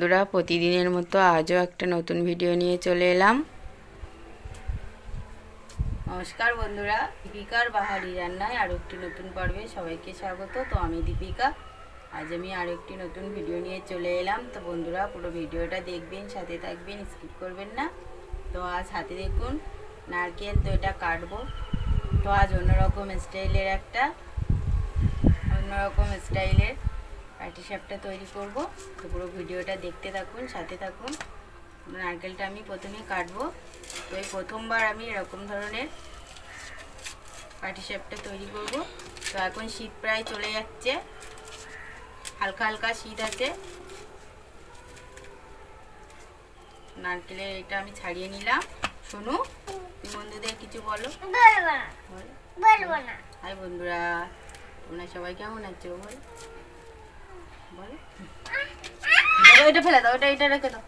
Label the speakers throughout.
Speaker 1: বন্ধুরা, প্রতিদিনের মতো আজও একটা নতুন ভিডিও নিয়ে চলে এলাম। নমস্কার বন্ধুরা, দীপিকার বাহারি রান্নায় আরও একটি নতুন পর্বে সবাইকে স্বাগত। তো আমি দীপিকা, আজ আমি আরও একটি নতুন ভিডিও নিয়ে চলে এলাম। তো বন্ধুরা, পুরো ভিডিওটা দেখবেন, সাথে থাকবেন, স্কিপ করবেন না। তো আজ হাতে দেখুন, নারকেল তো এটা কাটবো। তো আজ অন্যরকম স্টাইলের একটা, অন্যরকম স্টাইলের পাটি সাপটা তৈরি করব। তো পুরো ভিডিওটা দেখতে থাকুন সাথে থাকুন। নারকেলটা আমি প্রথমে কাটবো। তো এই প্রথমবার আমি এরকম ধরনের পাটি সাপটা তৈরি করব। তো এখন শীত প্রায় চলে যাচ্ছে। হালকা হালকা শীত আছে। নারকেলের এটা আমি ছাড়িয়ে নিলাম। শোনো বন্ধুদের কিছু বলো।
Speaker 2: বলব না। বলব না।
Speaker 1: হাই বন্ধুরা তোমরা সবাই কেমন আছো? বল। এটা ফেলে দাও এটা এটা রেখে দাও।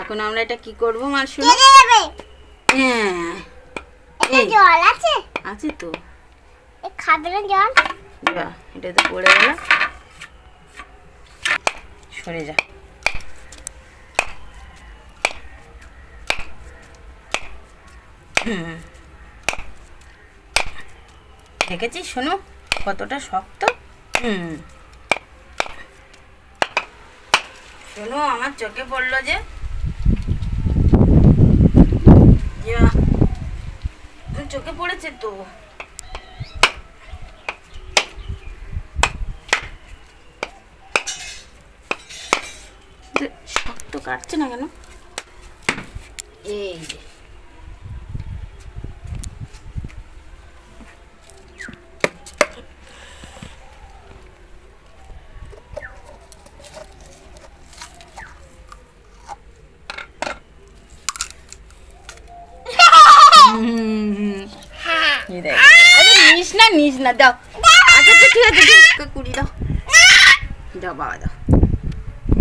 Speaker 1: এখন আমরা এটা কি করব
Speaker 2: কেটে যাবে।
Speaker 1: হ্যাঁ।
Speaker 2: জল আছে?
Speaker 1: আছে তো।
Speaker 2: খাবে না জল?
Speaker 1: এটা তো পড়ে গেল। সরে যা। হুম। দেখেছিস শোনো? কতটা শক্ত? হুম। শোনো, আমার চোখে পড়ল যে। যা। চোখে পড়েছে তো। শক্ত কাটছে না কেন? এই যে হুম, এই দেখ। আরে না নিস না দাও। আচ্ছা আচ্ছা, ঠিক আছে কুড়ি দাও। দাও বাবা দাও।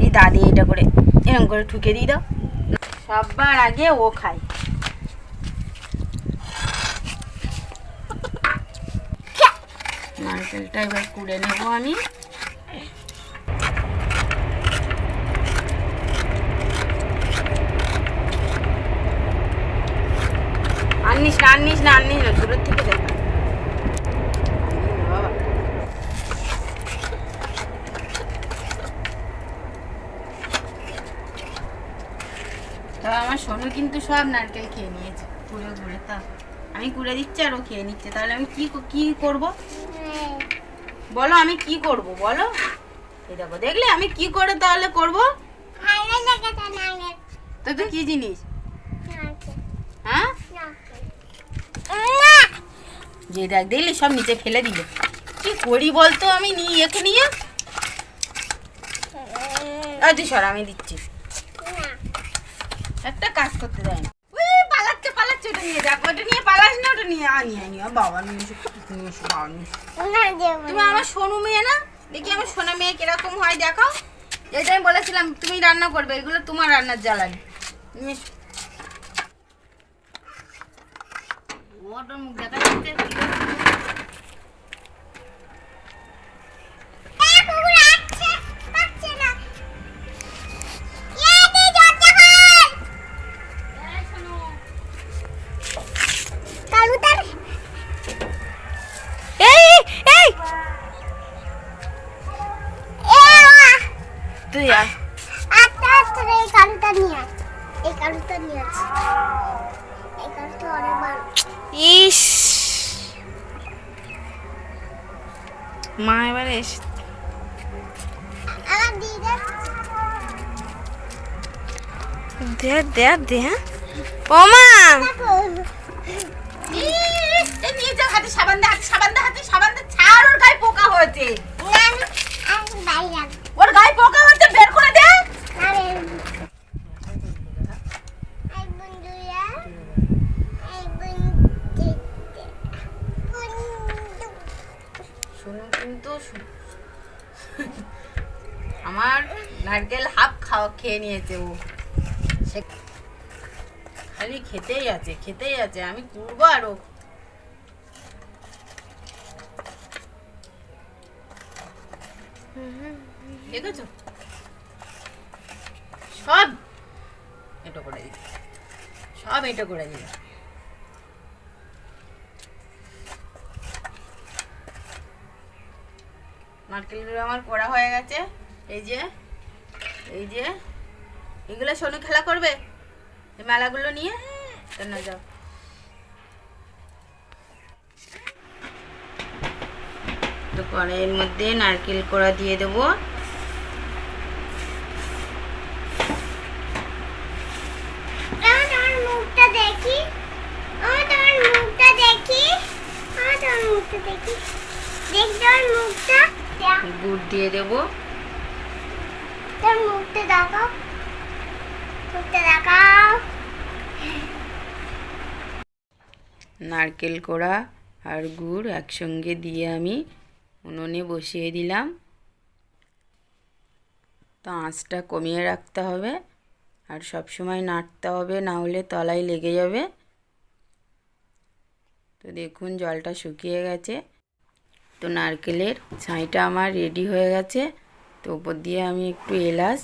Speaker 1: এই দাদি এটা করে এরকম করে ঠুকে দিয়ে দাও। সবার আগে ও খায়। নারকেলটা এবার কুড়ে নেব আমি। আনিস না আনিস না আনিস না দূরের থেকে দেখ বাবা সোনু কিন্তু সব নারকেল খেয়ে নিয়েছে। ঘুরে ঘুরে তা। আমি কুড়ে দিচ্ছি আর ও খেয়ে নিচ্ছে। তাহলে আমি কি ক- করব? বলো আমি কি করব, বলো? এই দেখো, দেখলে আমি কি করে তাহলে করব? তো তো কি জিনিস? হ্যাঁ? যে দেখ, দেখলি সব নিচে ফেলে দিল। কি করি বলতো আমি? নিয়ে একে নিয়ে। তুই সর, আমি দিচ্ছি। একটা কাজ করতে দেয় না। পালাচ্ছে পালাচ্ছে ওটা নিয়ে দেখ ওটা নিয়ে পালাস না ওটা নিয়ে আনি আনি বাবা নিয়ে এসো নিয়ে এসো বাবা নিয়ে তুমি আমার সোনু মেয়ে না? দেখি আমার সোনা মেয়ে কীরকম হয় দেখাও। এটা আমি বলেছিলাম তুমি রান্না করবে এগুলো তোমার রান্নার জ্বালানি। নিয়ে এসো। ওটার মুখ দেখা যাচ্ছে দে দে ও মা সাবান সাবান সাবান ছাড় ওর গায়ে পোকা হয়েছে ওর গায়ে পোকা হয়েছে বের করে কিন্তু আমার নারকেল হাফ খাওয়া খেয়ে নিয়েছে ও। খেতেই আছে খেতেই আছে, আমি করব আরও। দেখেছ? সব এটা করে দিল, সব এটা করে দিল। নারকেলগুলো আমার করা হয়ে গেছে, এই যে এই যে, এগুলো সোনু খেলা করবে? এই মেলাগুলো নিয়ে? কেন যাও। তো কড়াইয়ের মধ্যে নারকেল কোড়া দিয়ে দেবো।
Speaker 2: দেখি। মুখটা দেখি। মুখটা
Speaker 1: গুড় দিয়ে দেবো।
Speaker 2: তোর মুখটা দেখাও। মুখটা দেখাও।
Speaker 1: নারকেল কোড়া আর গুড় একসঙ্গে দিয়ে আমি উনুনে বসিয়ে দিলাম। তো আঁচটা কমিয়ে রাখতে হবে আর সব সময় নাড়তে হবে, না হলে তলায় লেগে যাবে। তো দেখুন জলটা শুকিয়ে গেছে। তো নারকেলের ছাইটা আমার রেডি হয়ে গেছে। তো উপর দিয়ে আমি একটু এলাচ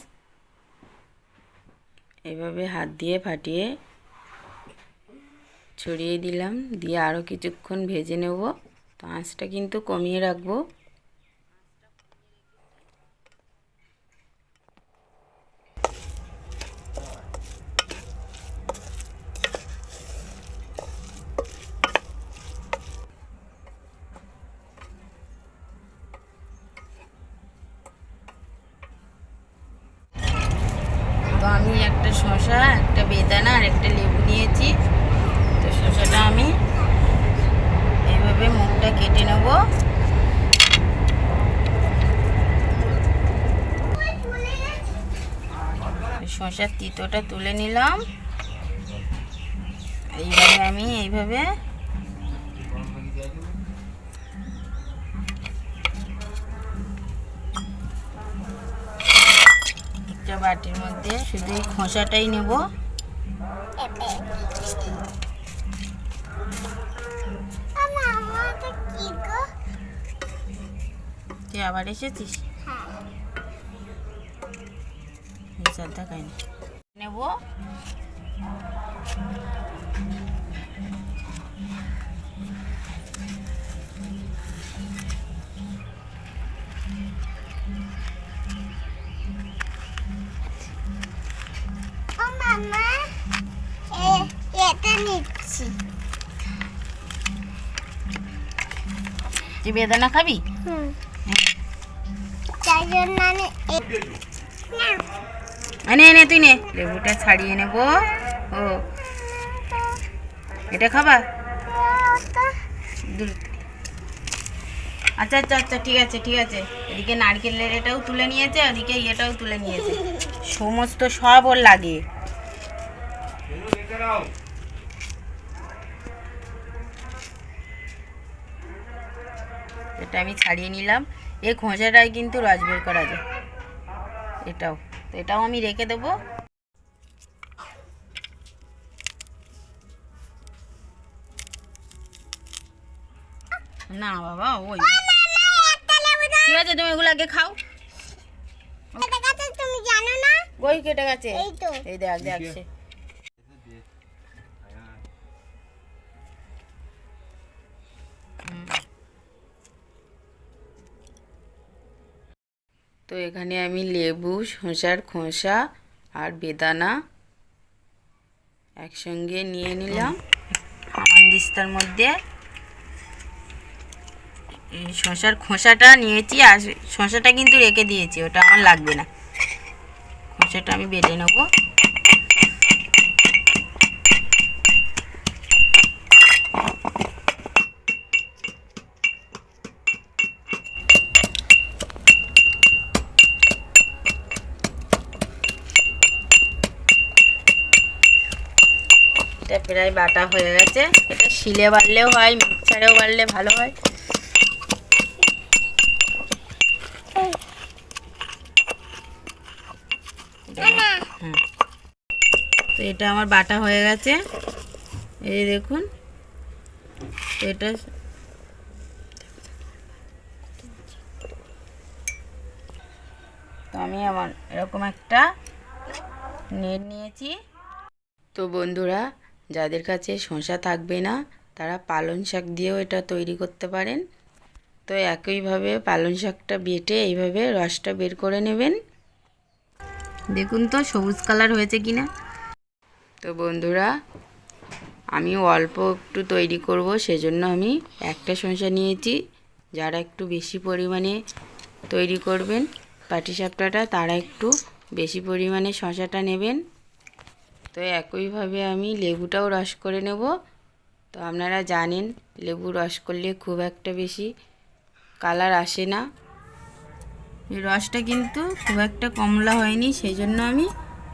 Speaker 1: এভাবে হাত দিয়ে ফাটিয়ে ছড়িয়ে দিলাম দিয়ে আরও কিছুক্ষণ ভেজে নেব। তো আঁচটা কিন্তু কমিয়ে রাখব তো আমি একটা শসা একটা বেদানা আর একটা লেবু নিয়েছি তো শসাটা আমি এইভাবে মুখটা কেটে নেব শসার তিতোটা তুলে নিলাম। এইভাবে আমি এইভাবে একটা বাটির মধ্যে শুধু এই খোসাটাই নেব। তুই আবার এসেছিস?
Speaker 2: হ্যাঁ।
Speaker 1: হিসাব দেখাই না। নেব তুই বেদানা খাবি
Speaker 2: হুম তাই জন্য আমি না
Speaker 1: এনে, তুই নে। লেবুটা ছাড়িয়ে নেব। ও। এটা খাবা। আচ্ছা আচ্ছা আচ্ছা ঠিক আছে ঠিক আছে। এদিকে নারকেলের এটাও তুলে নিয়েছে, ওদিকে ইয়েটাও তুলে নিয়েছে। সমস্ত সব ওর লাগে। এটা আমি ছাড়িয়ে নিলাম। এই খোঁজাটাই কিন্তু রস বের করা যায়। এটাও। তো এটাও আমি রেখে দেবো। না বাবা ওই। ঠিক আছে তুমি এগুলো আগে খাও।
Speaker 2: তুমি জানো না?
Speaker 1: ওই কেটে গেছে।
Speaker 2: এই তো।
Speaker 1: এই দেখ দেখ তো এখানে আমি লেবু শসার খোসা আর বেদানা একসঙ্গে নিয়ে নিলাম। আন্দিস্তার মধ্যে শসার খোসাটা নিয়েছি আর শসাটা কিন্তু রেখে দিয়েছি, ওটা আমার লাগবে না। খোসাটা আমি বেটে নেব। প্রায় বাটা হয়ে গেছে। এটা শিলে বাড়লেও হয় মিক্সারেও বাড়লে ভালো হয়। তো এটা আমার বাটা হয়ে গেছে। এই দেখুন। তো এটা আমি আমার এরকম একটা নেট নিয়েছি। তো বন্ধুরা যাদের কাছে শসা থাকবে না তারা পালং শাক দিয়েও এটা তৈরি করতে পারেন। তো একইভাবে পালং শাকটা বেটে এইভাবে রসটা বের করে নেবেন। দেখুন তো সবুজ কালার হয়েছে কিনা। তো বন্ধুরা আমি অল্প একটু তৈরি করব সেজন্য আমি একটা শসা নিয়েছি। যারা একটু বেশি পরিমাণে তৈরি করবেন পাটি পাটিসাপটাটা তারা একটু বেশি পরিমাণে শসাটা নেবেন। তো একইভাবে আমি লেবুটাও রস করে নেব। তো আপনারা জানেন লেবু রস করলে খুব একটা বেশি কালার আসে না। রসটা কিন্তু খুব একটা কমলা হয়নি সেই জন্য আমি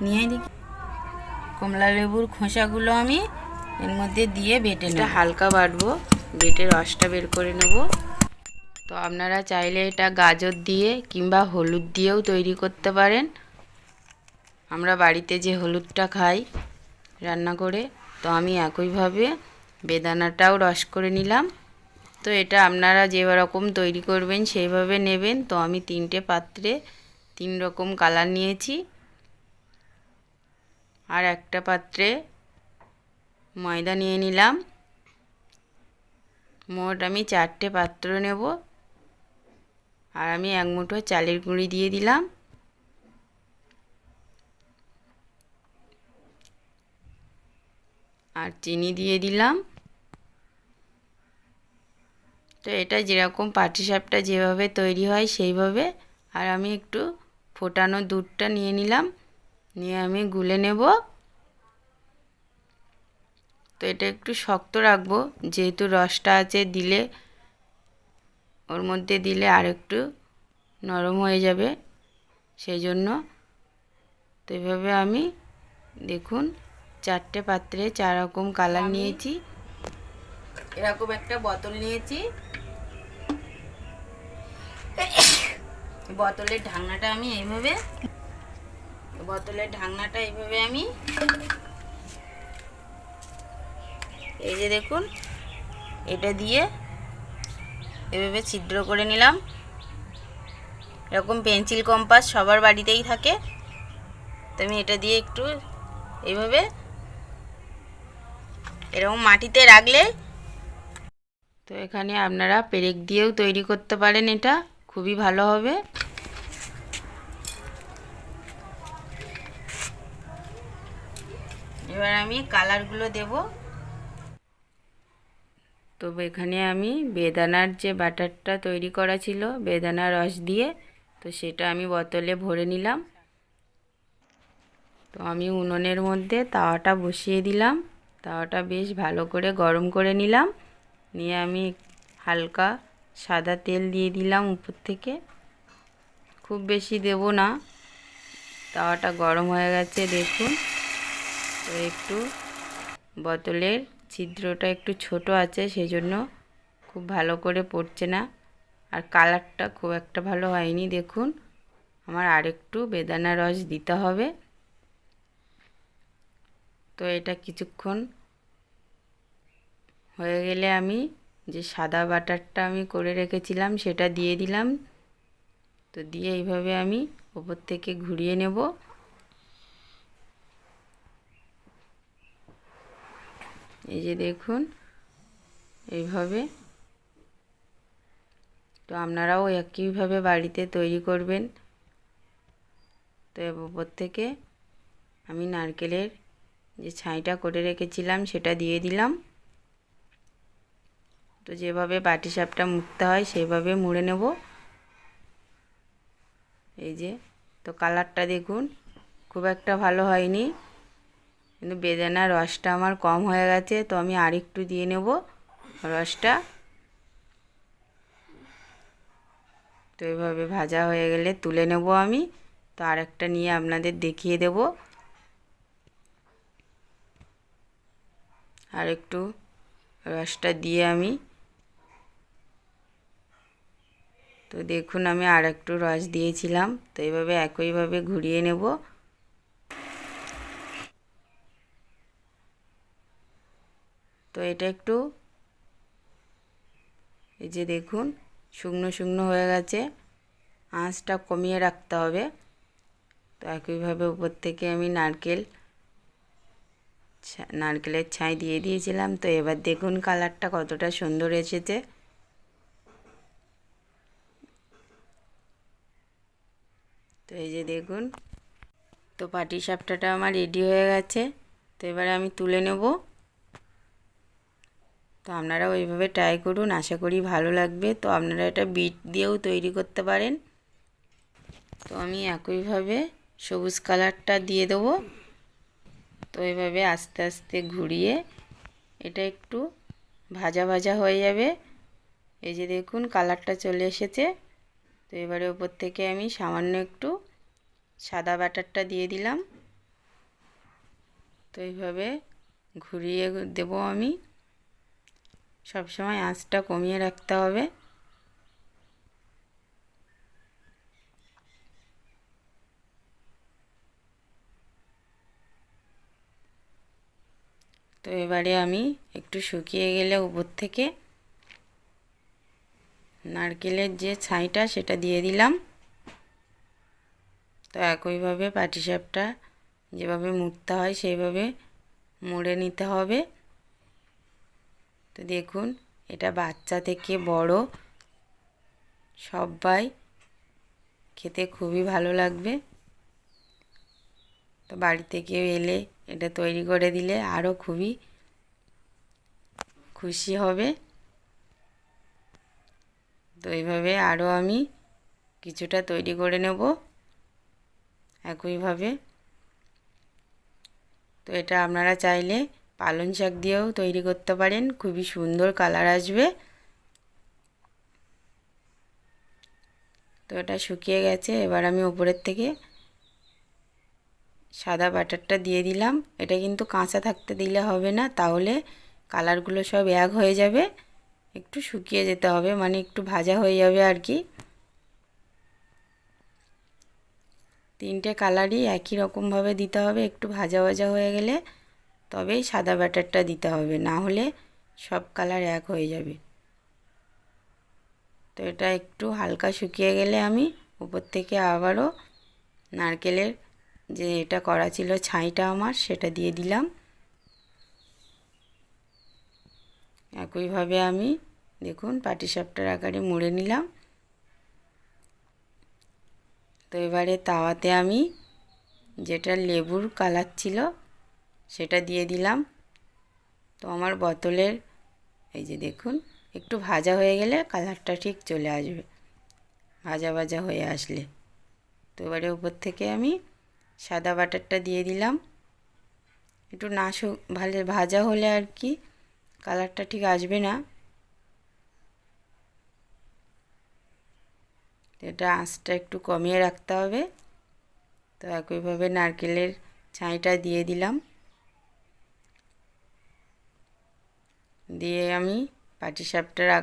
Speaker 1: নিয়ে দেখি কমলা লেবুর খোসাগুলো আমি এর মধ্যে দিয়ে বেটে নেব। হালকা বাটবো বেটে রসটা বের করে নেব। তো আপনারা চাইলে এটা গাজর দিয়ে কিংবা হলুদ দিয়েও তৈরি করতে পারেন। আমরা বাড়িতে যে হলুদটা খাই রান্না করে, তো আমি একইভাবে বেদানাটাও রস করে নিলাম। তো এটা আপনারা যে রকম তৈরি করবেন সেইভাবে নেবেন। তো আমি তিনটে পাত্রে তিন রকম কালার নিয়েছি। আর একটা পাত্রে ময়দা নিয়ে নিলাম। মোট আমি চারটে পাত্র নেব। আর আমি এক মুঠো চালের গুঁড়ি দিয়ে দিলাম। আর চিনি দিয়ে দিলাম। তো এটা যেরকম পাটিসাপটা যেভাবে তৈরি হয় সেইভাবে। আর আমি একটু ফোটানো দুধটা নিয়ে নিলাম। নিয়ে আমি গুলে নেব। তো এটা একটু শক্ত রাখব, যেহেতু রসটা আছে দিলে ওর মধ্যে দিলে আর একটু নরম হয়ে যাবে। সেই জন্য তো এভাবে আমি দেখুন চারটে পাত্রে চার রকম কালার নিয়েছি। এরকম একটা বোতল নিয়েছি। বোতলের ঢাকনাটা আমি এইভাবে বোতলের ঢাকনাটা এইভাবে আমি এই যে দেখুন এটা দিয়ে এভাবে ছিদ্র করে নিলাম। এরকম পেন্সিল কম্পাস সবার বাড়িতেই থাকে। তো আমি এটা দিয়ে একটু এইভাবে এরকম মাটিতে রাখলে? তো এখানে আপনারা পেরেক দিয়েও তৈরি করতে পারেন এটা, খুবই ভালো হবে। এবার আমি কালারগুলো দেব। তো এখানে আমি বেদানার যে বাটারটা তৈরি করা ছিল, বেদানা রস দিয়ে, তো সেটা আমি বোতলে ভরে নিলাম। তো আমি উনুনের মধ্যে তাওয়াটা বসিয়ে দিলাম। তাওয়াটা বেশ ভালো করে গরম করে নিলাম। নিয়ে আমি হালকা সাদা তেল দিয়ে দিলাম উপর থেকে। খুব বেশি দেব না। তাওয়াটা গরম হয়ে গেছে, দেখুন। তো একটু বোতলের ছিদ্রটা একটু ছোট আছে সেই জন্য খুব ভালো করে পড়ছে না। আর কালারটা খুব একটা ভালো হয়নি, দেখুন। আমার আরেকটু বেদানা রস দিতে হবে। তো এটা কিছুক্ষণ হয়ে গেলে আমি যে সাদা বাটারটা আমি করে রেখেছিলাম, সেটা দিয়ে দিলাম। তো দিয়ে এইভাবে আমি ওপর থেকে ঘুরিয়ে নেব। এই যে দেখুন, এইভাবে। তো আপনারাও একইভাবে বাড়িতে তৈরি করবেন। তো ওপর থেকে আমি নারকেলের যে ছাইটা করে রেখেছিলাম, সেটা দিয়ে দিলাম। তো যেভাবে বাটি সাপটা মুড়তে হয় সেইভাবে মুড়ে নেব। এই যে, তো কালারটা দেখুন, খুব একটা ভালো হয়নি, কিন্তু বেদানার রসটা আমার কম হয়ে গেছে, তো আমি আরেকটু দিয়ে নেব রসটা। তো এভাবে ভাজা হয়ে গেলে তুলে নেব আমি, তো আরেকটা নিয়ে আপনাদের দেখিয়ে দেব। আর একটু রসটা দিয়ে আমি তো দেখুন আমি আর একটু রস দিয়েছিলাম, তো এইভাবে একইভাবে ঘুরিয়ে নেব। তো এটা একটু এই যে দেখুন, শুকনো শুকনো হয়ে গেছে, আঁচটা কমিয়ে রাখতে হবে। তো একইভাবে উপর থেকে আমি নারকেল নারকেলের ছাই দিয়ে দিয়েছিলাম, তো এবার দেখুন কালারটা কতটা সুন্দর এসেছে। তো এই যে দেখুন, তো পাটি সাপটাটা আমার রেডি হয়ে গেছে। তো এবারে আমি তুলে নেব। তো আপনারা ওইভাবে ট্রাই করুন, আশা করি ভালো লাগবে। তো আপনারা এটা বিট দিয়েও তৈরি করতে পারেন। তো আমি একইভাবে সবুজ কালারটা দিয়ে দেবো। তো এইভাবে আস্তে আস্তে ঘুরিয়ে এটা একটু ভাজা ভাজা হয়ে যাবে। এই যে দেখুন, কালারটা চলে এসেছে। তো এবারে উপর থেকে আমি সামান্য একটু সাদা ব্যাটারটা দিয়ে দিলাম। তো এইভাবে ঘুরিয়ে দেব আমি। সবসময় আঁচটা কমিয়ে রাখতে হবে। তো এবারে আমি একটু শুকিয়ে গেলে উপর থেকে নারকেলের যে ছাইটা, সেটা দিয়ে দিলাম। তো একইভাবে পাটিসাপটা যেভাবে মুড়তে হয়, সেইভাবে মুড়ে নিতে হবে। তো দেখুন, এটা বাচ্চা থেকে বড়। সবাই খেতে খুবই ভালো লাগবে। তো বাড়িতে কেউ এলে এটা তৈরি করে দিলে আরও খুবই খুশি হবে। তো এইভাবে আরও আমি কিছুটা তৈরি করে নেব একইভাবে। তো এটা আপনারা চাইলে পালং শাক দিয়েও তৈরি করতে পারেন, খুবই সুন্দর কালার আসবে। তো এটা শুকিয়ে গেছে, এবার আমি উপরের থেকে সাদা বাটারটা দিয়ে দিলাম। এটা কিন্তু কাঁচা থাকতে দিলে হবে না, তাহলে কালারগুলো সব এক হয়ে যাবে। একটু শুকিয়ে যেতে হবে মানে একটু ভাজা হয়ে যাবে আর কি। তিনটে কালারই একই রকমভাবে দিতে হবে, একটু ভাজা ভাজা হয়ে গেলে তবেই সাদা ব্যাটারটা দিতে হবে, না হলে সব কালার এক হয়ে যাবে। তো এটা একটু হালকা শুকিয়ে গেলে আমি উপর থেকে আবারও নারকেলের যে এটা করা ছিল ছাইটা আমার, সেটা দিয়ে দিলাম। একইভাবে আমি দেখুন পাটিসাপটার আকারে মুড়ে নিলাম। তো এবারে তাওয়াতে আমি যেটা লেবুর কালার ছিল সেটা দিয়ে দিলাম। তো আমার বোতলের, এই যে দেখুন, একটু ভাজা হয়ে গেলে কালারটা ঠিক চলে আসবে, ভাজা ভাজা হয়ে আসলে। তো এবারে উপর থেকে আমি সাদা বাটারটা দিয়ে দিলাম। একটু না ভালো ভাজা হলে আর কি কালারটা ঠিক আসবে না। এটা আঁচটা একটু কমিয়ে রাখতে হবে। তো একইভাবে নারকেলের ছাইটা দিয়ে দিলাম। দিয়ে আমি পাটিসাপটা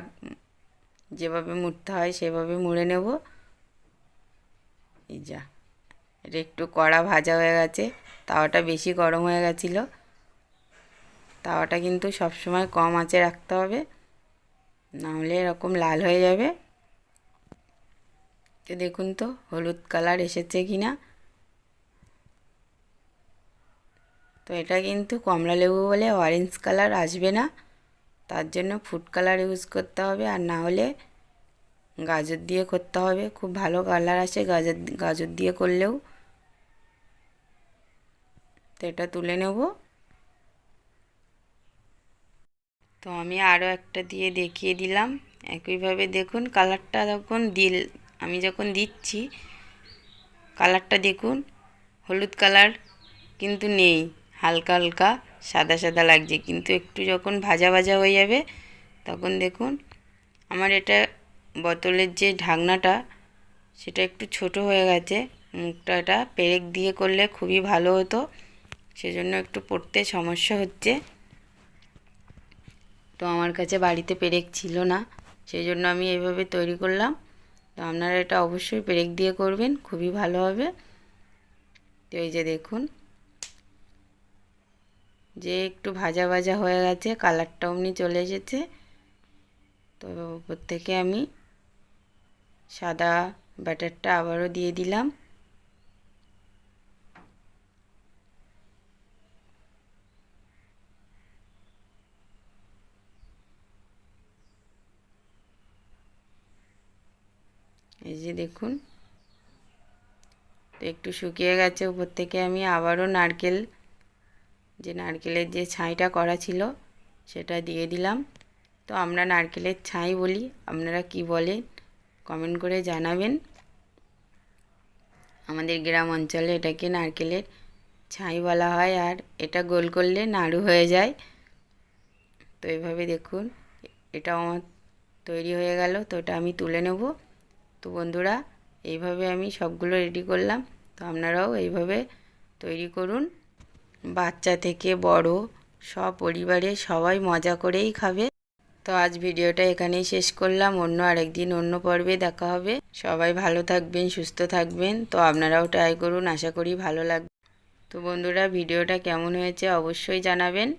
Speaker 1: যেভাবে মুড়তে হয় সেভাবে মুড়ে নেব। এই যা, এটা একটু কড়া ভাজা হয়ে গেছে, তাওয়াটা বেশি গরম হয়ে গেছিল। তাওয়াটা কিন্তু সবসময় কম আঁচে রাখতে হবে, নাহলে এরকম লাল হয়ে যাবে। তো দেখুন তো, হলুদ কালার এসেছে কি না? তো এটা কিন্তু কমলা লেবু বলে অরেঞ্জ কালার আসবে না। তার জন্য ফুড কালার ইউজ করতে হবে আর না হলে গাজর দিয়ে করতে হবে। খুব ভালো কালার আসে গাজর গাজর দিয়ে করলেও। তো এটা তুলে নেব। তো আমি আরও একটা দিয়ে দেখিয়ে দিলাম। একইভাবে দেখুন কালারটা তখন দিল আমি যখন দিচ্ছি, কালারটা দেখুন, হলুদ কালার কিন্তু নেই, হালকা হালকা সাদা সাদা লাগছে। কিন্তু একটু যখন ভাজা ভাজা হয়ে যাবে, তখন দেখুন আমার এটা বোতলের যে ঢাকনাটা, সেটা একটু ছোট হয়ে গেছে। মুখটা এটা পেরেক দিয়ে করলে খুবই ভালো হতো। সেজন্য একটু পড়তে সমস্যা হচ্ছে। তো আমার কাছে বাড়িতে পেরেক ছিল না সেই জন্য আমি এইভাবে তৈরি করলাম। তো আপনারা এটা অবশ্যই ব্রেক দিয়ে করবেন, খুবই ভালো হবে। তো এই যে দেখুন, যে একটু ভাজা ভাজা হয়ে গেছে কালারটা অমনি চলে এসেছে। তো ওপর থেকে আমি সাদা ব্যাটারটা আবারও দিয়ে দিলাম যে দেখুন। তো একটু শুকিয়ে গেছে উপর থেকে আমি আবারও নারকেল, যে নারকেলের যে ছাইটা করা ছিল সেটা দিয়ে দিলাম। তো আমরা নারকেলের ছাই বলি, আপনারা কি বলেন কমেন্ট করে জানাবেন। আমাদের গ্রাম অঞ্চলে এটাকে নারকেলের ছাই বলা হয় আর এটা গোল করলে নাড়ু হয়ে যায়। তো এইভাবে দেখুন, এটাও আমার তৈরি হয়ে গেল, তো এটা আমি তুলে নেব। তো বন্ধুরা, এইভাবে আমি সবগুলো রেডি করলাম। তো আপনারাও এইভাবে তৈরি করুন। বাচ্চা থেকে বড় সব পরিবারে সবাই মজা করেই খাবে। তো আজ ভিডিওটা এখানেই শেষ করলাম। অন্য আরেকদিন অন্য পর্বে দেখা হবে। সবাই ভালো থাকবেন, সুস্থ থাকবেন। তো আপনারাও ট্রাই করুন, আশা করি ভালো লাগবে। তো বন্ধুরা, ভিডিওটা কেমন হয়েছে অবশ্যই জানাবেন।